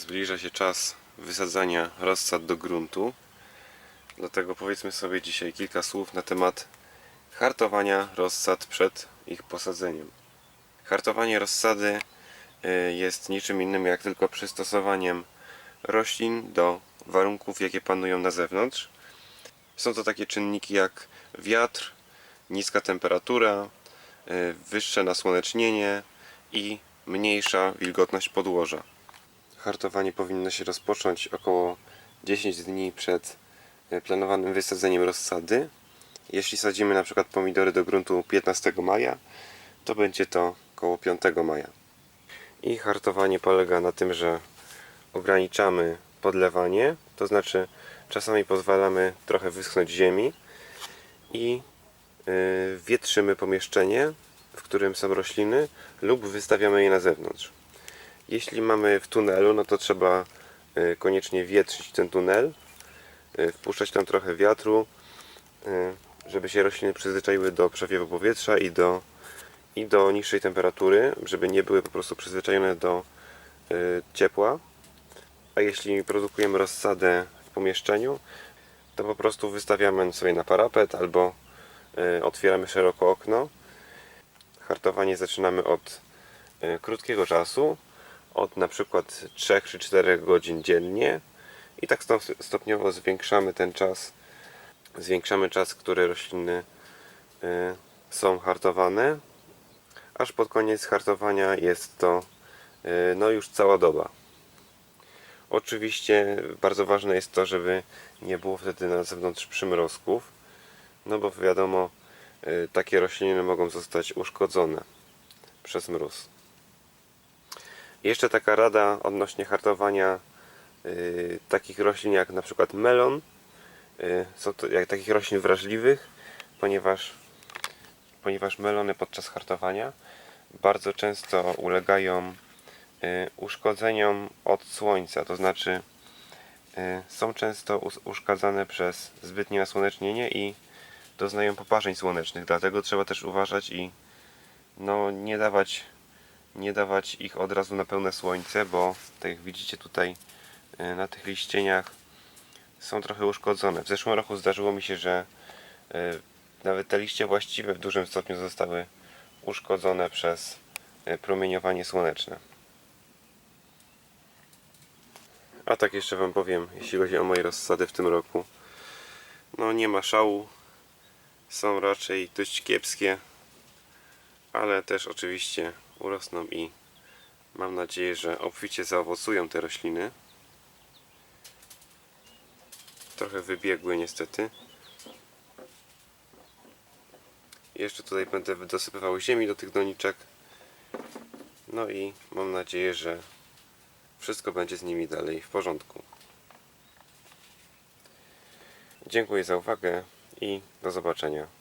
Zbliża się czas wysadzania rozsad do gruntu. Dlatego powiedzmy sobie dzisiaj kilka słów na temat hartowania rozsad przed ich posadzeniem. Hartowanie rozsady y, jest niczym innym jak tylko przystosowaniem roślin do warunków, jakie panują na zewnątrz. Są to takie czynniki jak wiatr, niska temperatura, y, wyższe nasłonecznienie i mniejsza wilgotność podłoża. Hartowanie powinno się rozpocząć około 10 dni przed e, planowanym wysadzeniem rozsady. Jeśli sadzimy na przykład pomidory do gruntu 15 maja, to będzie to około 5 maja. I hartowanie polega na tym, że ograniczamy podlewanie, to znaczy czasami pozwalamy trochę wyschnąć ziemi i yy, wietrzymy pomieszczenie, w którym są rośliny lub wystawiamy je na zewnątrz. Jeśli mamy w tunelu, no to trzeba y, koniecznie wietrzyć ten tunel, y, wpuszczać tam trochę wiatru, y, żeby się rośliny przyzwyczaiły do przewiewu powietrza i do, i do niższej temperatury, żeby nie były po prostu przyzwyczajone do ciepła. A jeśli produkujemy rozsadę w pomieszczeniu, to po prostu wystawiamy sobie na parapet albo otwieramy szeroko okno. Hartowanie zaczynamy od krótkiego czasu, od na przykład 3 czy 4 godzin dziennie i tak sto- stopniowo zwiększamy ten czas, zwiększamy czas, który rośliny y, są hartowane, aż pod koniec hartowania jest to y, no już cała doba. Oczywiście bardzo ważne jest to, żeby nie było wtedy na zewnątrz przymrozków, no bo wiadomo, y, takie rośliny mogą zostać uszkodzone przez mróz. Jeszcze taka rada odnośnie hartowania y, takich roślin jak na przykład melon. Y, są to jak takich roślin wrażliwych, ponieważ, ponieważ melony podczas hartowania bardzo często ulegają y, uszkodzeniom od słońca, to znaczy y, są często us- uszkadzane przez zbytnie nasłonecznienie i doznają poparzeń słonecznych, dlatego trzeba też uważać i no, nie dawać nie dawać ich od razu na pełne słońce, bo tak jak widzicie tutaj y, na tych liścieniach są trochę uszkodzone. W zeszłym roku zdarzyło mi się, że y, nawet te liście właściwe w dużym stopniu zostały uszkodzone przez y, promieniowanie słoneczne. A tak jeszcze Wam powiem, jeśli chodzi o moje rozsady w tym roku. No nie ma szału, są raczej dość kiepskie, ale też oczywiście urosną i mam nadzieję, że obficie zaowocują te rośliny. Trochę wybiegły niestety. Jeszcze tutaj będę dosypywał ziemi do tych doniczek. No i mam nadzieję, że wszystko będzie z nimi dalej w porządku. Dziękuję za uwagę i do zobaczenia.